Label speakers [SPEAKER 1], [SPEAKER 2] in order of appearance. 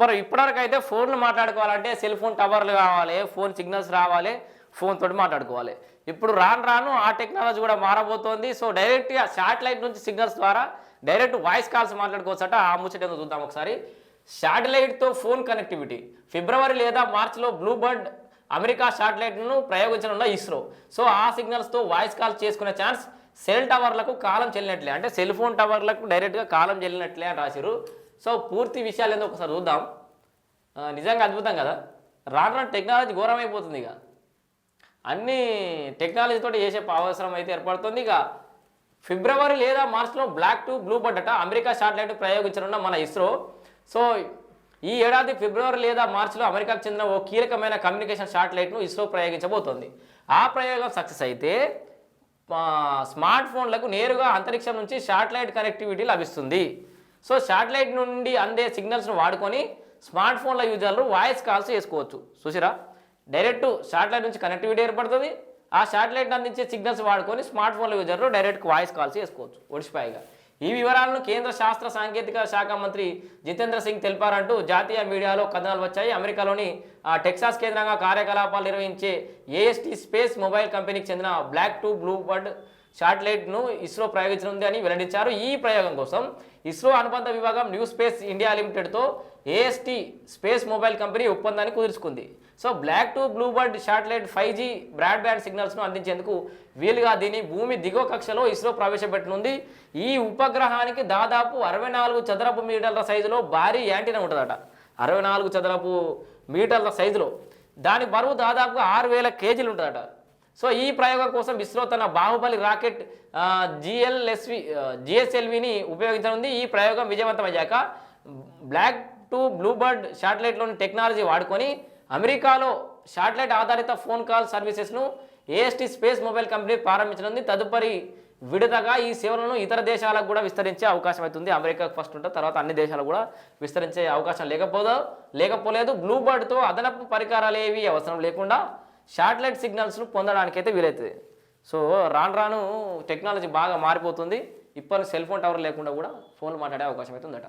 [SPEAKER 1] మరి ఇప్పటివరకు అయితే ఫోన్లు మాట్లాడుకోవాలంటే సెల్ ఫోన్ టవర్లు కావాలి ఫోన్ సిగ్నల్స్ రావాలి ఫోన్ తోటి మాట్లాడుకోవాలి. ఇప్పుడు రాను రాను ఆ టెక్నాలజీ కూడా మారబోతోంది. సో డైరెక్ట్గా శాటిలైట్ నుంచి సిగ్నల్స్ ద్వారా డైరెక్ట్ వాయిస్ కాల్స్ మాట్లాడుకోవచ్చట. ఆ ముచ్చట చూద్దాం ఒకసారి. శాటిలైట్తో ఫోన్ కనెక్టివిటీ ఫిబ్రవరి లేదా మార్చిలో బ్లూబర్డ్ అమెరికా శాటిలైట్ను ప్రయోగించనున్న ఇస్రో. సో ఆ సిగ్నల్స్తో వాయిస్ కాల్ చేసుకునే ఛాన్స్ సెల్ టవర్లకు కాలం చెల్లినట్లే. అంటే సెల్ ఫోన్ టవర్లకు డైరెక్ట్గా కాలం చెల్లినట్లే అని రాసిరు సో పూర్తి విషయాలు ఏందో ఒకసారి చూద్దాం. నిజంగా అద్భుతం కదా? రాను రాను టెక్నాలజీ ఘోరమైపోతుంది ఇక. అన్ని టెక్నాలజీతో చేసే అవసరం అయితే ఏర్పడుతుంది ఇక. ఫిబ్రవరి లేదా మార్చ్లో బ్లాక్ టు బ్లూ బర్డ్ అట అమెరికా శాటిలైట్ ప్రయోగించనున్న మన ఇస్రో. సో ఈ ఏడాది ఫిబ్రవరి లేదా మార్చిలో అమెరికాకు చెందిన ఓ కీలకమైన కమ్యూనికేషన్ శాటిలైట్ను ఇస్రో ప్రయోగించబోతోంది. ఆ ప్రయోగం సక్సెస్ అయితే స్మార్ట్ ఫోన్లకు నేరుగా అంతరిక్షం నుంచి శాటిలైట్ కనెక్టివిటీ లభిస్తుంది. సో శాటిలైట్ నుండి అందే సిగ్నల్స్ను వాడుకొని స్మార్ట్ ఫోన్ల యూజర్లు వాయిస్ కాల్స్ చేసుకోవచ్చు. చూసిరా? డైరెక్ట్ శాటిలైట్ నుంచి కనెక్టివిటీ ఏర్పడుతుంది. ఆ శాటిలైట్ అందించే సిగ్నల్స్ వాడుకొని స్మార్ట్ ఫోన్ల యూజర్లు డైరెక్ట్ వాయిస్ కాల్స్ చేసుకోవచ్చు. ఒడిసిపాయిగా ఈ వివరాలను కేంద్ర శాస్త్ర సాంకేతిక శాఖ మంత్రి జితేంద్ర సింగ్ తెలిపారంటూ జాతీయ మీడియాలో కథనాలు వచ్చాయి. అమెరికాలోని ఆ, టెక్సాస్ కేంద్రంగా కార్యకలాపాలు నిర్వహించే ఏఎస్టీ స్పేస్ మొబైల్ కంపెనీకి చెందిన బ్లాక్ టు బ్లూ బర్డ్ శాటిలైట్ను ఇస్రో ప్రయోగించనుంది అని వెల్లడించారు. ఈ ప్రయోగం కోసం ఇస్రో అనుబంధ విభాగం న్యూ స్పేస్ ఇండియా లిమిటెడ్తో ఏఎస్టీ స్పేస్ మొబైల్ కంపెనీ ఒప్పందాన్ని కుదుర్చుకుంది. So block two blue bird satellite five G broadband సిగ్నల్స్ను అందించేందుకు వీలుగా దీని భూమి దిగువ కక్షలో ఇస్రో ప్రవేశపెట్టనుంది. ఈ ఉపగ్రహానికి దాదాపు అరవై నాలుగు చదరపు మీటర్ల సైజులో భారీ యాంటీనా ఉంటుందట. అరవై నాలుగు చదరపు మీటర్ల సైజులో. దాని బరువు దాదాపుగా ఆరు వేల కేజీలు ఉంటుందట సో ఈ ప్రయోగం కోసం ఇస్రో తన బాహుబలి రాకెట్ జిఎల్ఎస్వి జిఎస్ఎల్విని ఉపయోగించనుంది. ఈ ప్రయోగం విజయవంతమయ్యాక బ్లాక్ టు బ్లూబర్డ్ శాటిలైట్లోని టెక్నాలజీ వాడుకొని అమెరికాలో శాటిలైట్ ఆధారిత ఫోన్ కాల్ సర్వీసెస్ను ఏఎస్టీ స్పేస్ మొబైల్ కంపెనీ ప్రారంభించనుంది. తదుపరి విడతగా ఈ సేవలను ఇతర దేశాలకు కూడా విస్తరించే అవకాశం అవుతుంది. అమెరికాకు ఫస్ట్ ఉంటుంది తర్వాత అన్ని దేశాలకు కూడా విస్తరించే అవకాశం లేకపోదు లేకపోలేదు. బ్లూబర్డ్తో అదనపు పరికరాలు ఏవి అవసరం లేకుండా శాటిలైట్ సిగ్నల్స్ను పొందడానికైతే వీలవుతుంది సో రాను రాను టెక్నాలజీ బాగా మారిపోతుంది. ఇప్పటి సెల్ ఫోన్ టవర్ లేకుండా కూడా ఫోన్లు మాట్లాడే అవకాశం అయితే ఉందట.